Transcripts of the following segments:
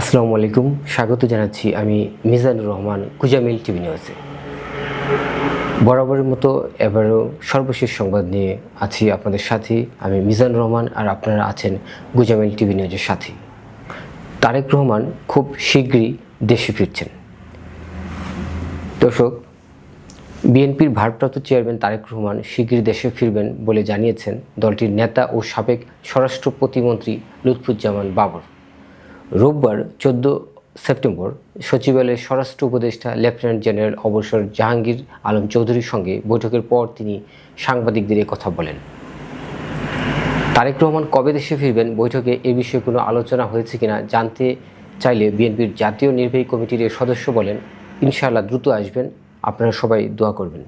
আসসালামু আলাইকুম। স্বাগত জানাচ্ছি আমি মিজানুর রহমান, কুজামিল টিভি নিউজে বরাবরের মতো এবারও সর্বশেষ সংবাদ নিয়ে আছি আপনাদের সাথে। আমি মিজানুর রহমান আর আপনারা আছেন গুজামিল টিভি নিউজের সাথে। তারেক রহমান খুব শীঘ্রই দেশে ফিরছেন। দর্শক, বিএনপির ভারপ্রাপ্ত চেয়ারম্যান তারেক রহমান শীঘ্রই দেশে ফিরবেন বলে জানিয়েছেন দলটির নেতা ও সাবেক স্বরাষ্ট্র প্রতিমন্ত্রী লুৎফুজ্জামান বাবর। রোববার চোদ্দ সেপ্টেম্বর সচিবালয়ের স্বরাষ্ট্র উপদেষ্টা লেফটেন্যান্ট জেনারেল অবসর জাহাঙ্গীর আলম চৌধুরীর সঙ্গে বৈঠকের পর তিনি সাংবাদিকদের কথা বলেন। তারেক রহমান কবে দেশে ফিরবেন? বৈঠকে এ বিষয়ে কোনো আলোচনা হয়েছে কিনা জানতে চাইলে বিএনপির জাতীয় নির্বাহী কমিটির সদস্য বলেন, ইনশাআল্লাহ দ্রুত আসবেন। আপনারা সবাই দোয়া করবেন।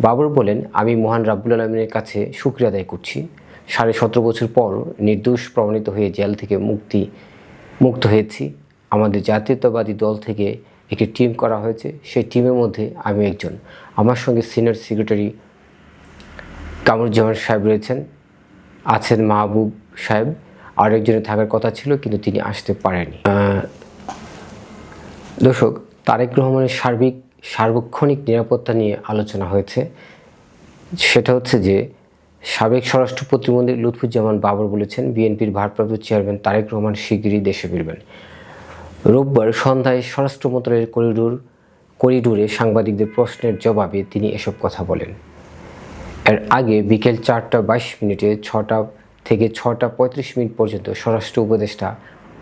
বাবর বলেন, আমি মহান রাব্বুল আলমিনের কাছে শুক্রিয়া আদায় করছি। সাড়ে সতেরো বছর পর নির্দোষ প্রমাণিত হয়ে জেল থেকে মুক্তি মুক্ত হয়েছি। আমাদের জাতীয়তাবাদী দল থেকে একটি টিম করা হয়েছে। সেই টিমের মধ্যে আমি একজন। আমার সঙ্গে সিনিয়র সেক্রেটারি কামরুজ্জামান সাহেব রয়েছেন, আছেন মাহবুব সাহেব। আরেকজনের থাকার কথা ছিল, কিন্তু তিনি আসতে পারেনি দর্শক, তারেক রহমানের সার্বিক, সার্বক্ষণিক নিরাপত্তা নিয়ে আলোচনা হয়েছে। সেটা হচ্ছে যে সাবেক স্বরাষ্ট্র প্রতিমন্ত্রী লুৎফুজ্জামান বাবর বলেছেন, বিএনপির ভারপ্রাপ্ত চেয়ারম্যান তারেক রহমান শিগগিরই দেশে ফিরবেন। রোববার সন্ধ্যায় স্বরাষ্ট্র মন্ত্রণালয়ের করিডোর, করিডোরে সাংবাদিকদের প্রশ্নের জবাবে তিনি এসব কথা বলেন। এর আগে বিকেল চারটা বাইশ মিনিটে ছটা থেকে ছটা পঁয়ত্রিশ মিনিট পর্যন্ত স্বরাষ্ট্র উপদেষ্টা,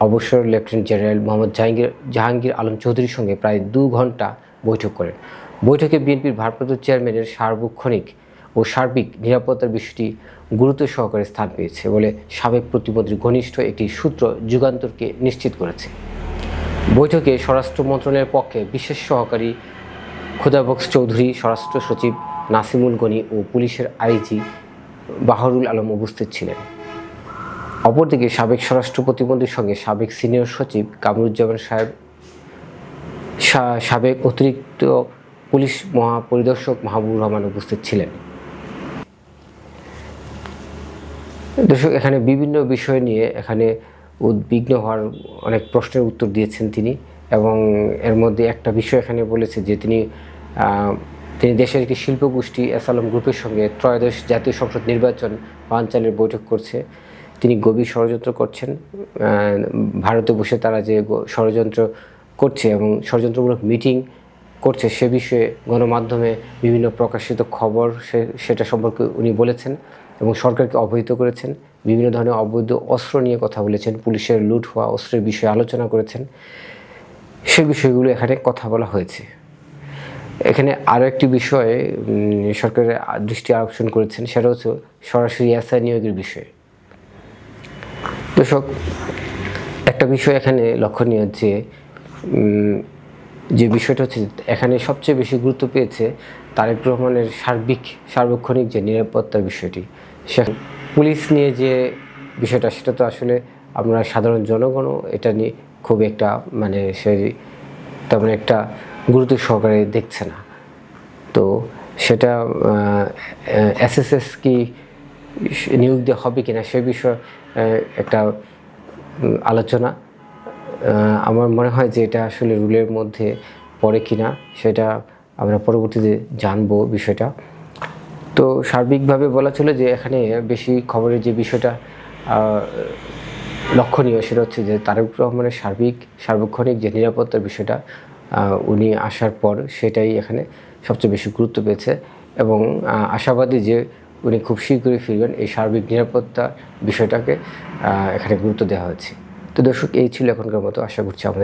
অবসর লেফটেন্যান্ট জেনারেল মোহাম্মদ জাহাঙ্গীর জাহাঙ্গীর আলম চৌধুরীর সঙ্গে প্রায় দু ঘণ্টা বৈঠক করেন। বৈঠকে বিএনপির ভারপ্রাপ্ত চেয়ারম্যানের সার্বক্ষণিক ও সার্বিক নিরাপত্তার বিষয়টি গুরুত্ব সহকারে স্থান পেয়েছে বলে সাবেক প্রতিমন্ত্রী ঘনিষ্ঠ একটি সূত্র যুগান্তরকে নিশ্চিত করেছে। বৈঠকে স্বরাষ্ট্র মন্ত্রণালয়ের পক্ষে বিশেষ সহকারী খুদাবক্স চৌধুরী, স্বরাষ্ট্র সচিব নাসিমুল গনি ও পুলিশের আইজি বাহরুল আলম উপস্থিত ছিলেন। অপরদিকে সাবেক স্বরাষ্ট্র প্রতিমন্ত্রীর সঙ্গে সাবেক সিনিয়র সচিব কামরুজ্জামান সাহেব সাবেক অতিরিক্ত পুলিশ মহাপরিদর্শক মাহবুবুর রহমান উপস্থিত ছিলেন। দর্শক, এখানে বিভিন্ন বিষয় নিয়ে এখানে উদ্বিগ্ন হওয়ার অনেক প্রশ্নের উত্তর দিয়েছেন তিনি এবং এর মধ্যে একটা বিষয় এখানে বলেছে যে তিনি তিনি দেশের একটি শিল্পগোষ্ঠী এসালম গ্রুপের সঙ্গে ত্রয়োদশ জাতীয় সংসদ নির্বাচন বানচালের বৈঠক করছে। তিনি গভীর ষড়যন্ত্র করছেন ভারতে বসে তারা যে ষড়যন্ত্র করছে এবং ষড়যন্ত্রমূলক মিটিং করছে সে বিষয়ে গণমাধ্যমে বিভিন্ন প্রকাশিত খবর সে, সেটা সম্পর্কে উনি বলেছেন। এবং সরকারকে অবহিত করেছেন। বিভিন্ন ধরনের অবৈধ অস্ত্র নিয়ে কথা বলেছেন। পুলিশের লুট হওয়া অস্ত্রের বিষয়ে আলোচনা করেছেন। সে বিষয়গুলো এখানে কথা বলা হয়েছে। এখানে আরও একটি বিষয়ে সরকারের দৃষ্টি আকর্ষণ করেছেন, সেটা হচ্ছে সরাসরি এসআই নিয়োগের বিষয়ে। দর্শক, একটা বিষয় এখানে লক্ষণীয় যে যে বিষয়টা হচ্ছে এখানে সবচেয়ে বেশি গুরুত্ব পেয়েছে তারেক রহমানের সার্বিক, সার্বক্ষণিক যে নিরাপত্তার বিষয়টি। সে পুলিশ নিয়ে যে বিষয়টা, সেটা তো আসলে আমরা সাধারণ জনগণও এটা নিয়ে খুব একটা মানে সে তেমন একটা গুরুত্ব সহকারে দেখছে না। তো সেটা এসএসএস কি নিয়োগ দেওয়া হবে কিনা সে বিষয়ে একটা আলোচনা। আমার মনে হয় যে এটা আসলে রুলের মধ্যে পড়ে কিনা, সেটা আমরা পরবর্তীতে জানব বিষয়টা। তো সার্বিকভাবে বলা ছিল যে এখানে বেশি খবরের যে বিষয়টা লক্ষণীয় সেটা হচ্ছে যে তারেক রহমানের সার্বিক, সার্বক্ষণিক যে নিরাপত্তার বিষয়টা উনি আসার পর সেটাই এখানে সবচেয়ে বেশি গুরুত্ব পেয়েছে এবং আশাবাদী যে উনি খুব শীঘ্রই ফিরবেন, এই সার্বিক নিরাপত্তা বিষয়টাকে এখানে গুরুত্ব দেওয়া হয়েছে। তো দর্শক, এই ছিল এখনকার মতো। আশা করছি আমাদের